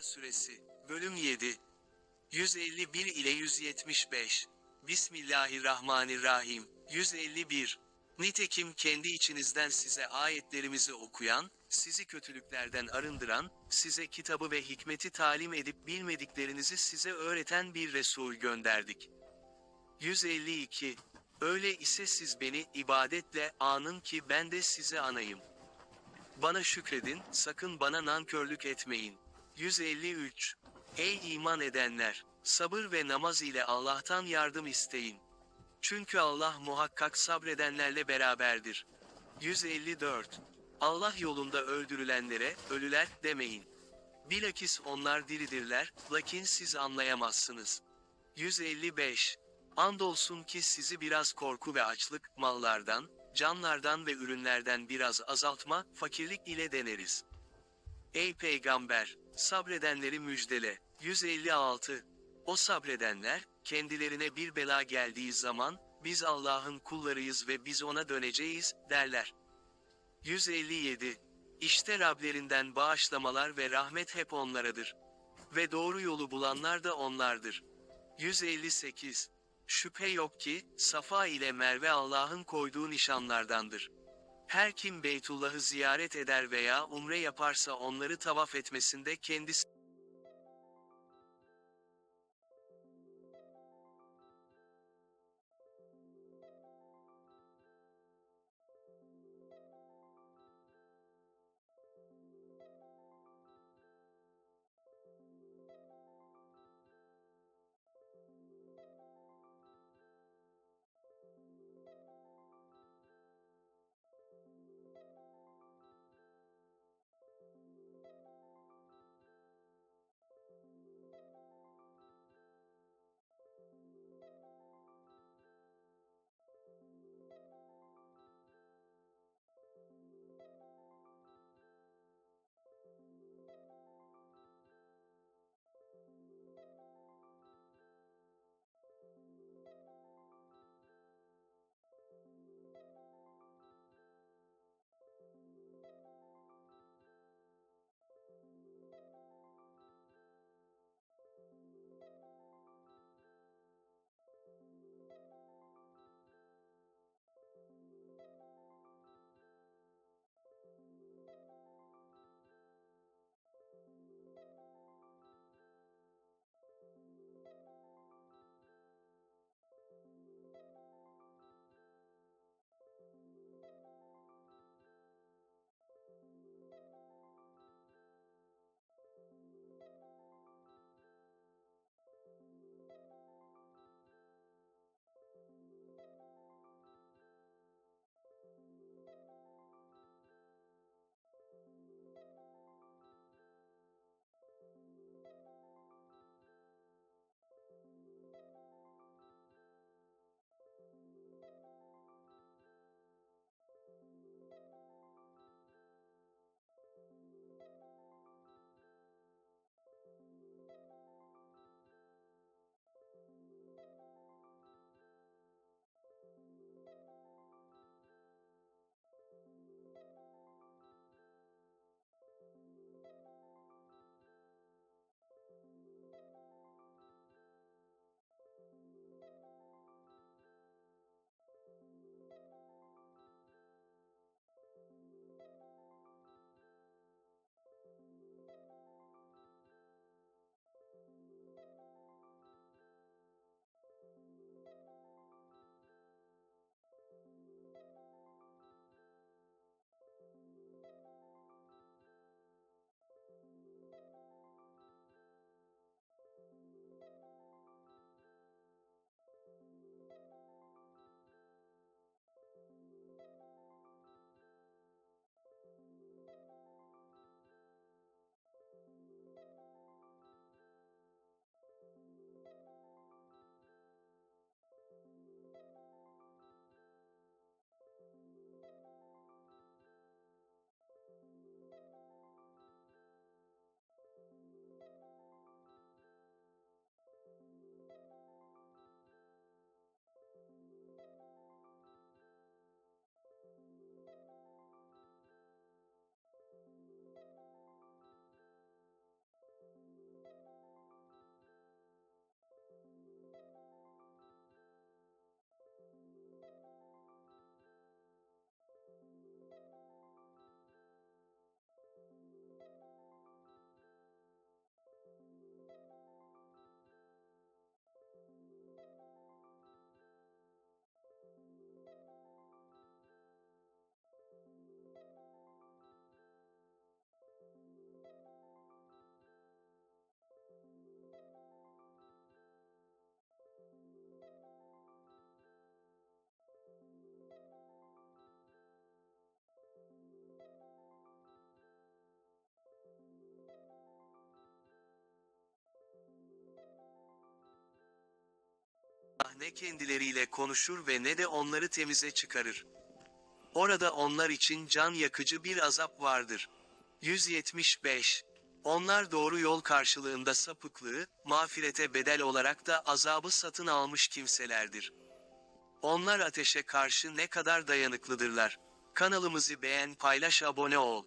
Suresi Bölüm 7 151 ile 175 Bismillahirrahmanirrahim 151 Nitekim kendi içinizden size ayetlerimizi okuyan, sizi kötülüklerden arındıran, size kitabı ve hikmeti talim edip bilmediklerinizi size öğreten bir Resul gönderdik. 152 Öyle ise siz beni ibadetle anın ki ben de size anayım. Bana şükredin, sakın bana nankörlük etmeyin. 153 Ey iman edenler! Sabır ve namaz ile Allah'tan yardım isteyin. Çünkü Allah muhakkak sabredenlerle beraberdir. 154 Allah yolunda öldürülenlere, ölüler, demeyin. Bilakis onlar diridirler, lakin siz anlayamazsınız. 155 Andolsun ki sizi biraz korku ve açlık, mallardan, canlardan ve ürünlerden biraz azaltma, fakirlik ile deneriz. Ey peygamber, sabredenleri müjdele. 156. O sabredenler, kendilerine bir bela geldiği zaman, biz Allah'ın kullarıyız ve biz ona döneceğiz, derler. 157. İşte Rablerinden bağışlamalar ve rahmet hep onlaradır. Ve doğru yolu bulanlar da onlardır. 158. Şüphe yok ki, Safa ile Merve Allah'ın koyduğu nişanlardandır. Her kim Beytullah'ı ziyaret eder veya umre yaparsa onları tavaf etmesinde kendisi ne kendileriyle konuşur ve ne de onları temize çıkarır. Orada onlar için can yakıcı bir azap vardır. 175. Onlar doğru yol karşılığında sapıklığı, mağfirete bedel olarak da azabı satın almış kimselerdir. Onlar ateşe karşı ne kadar dayanıklıdırlar. Kanalımızı beğen paylaş abone ol.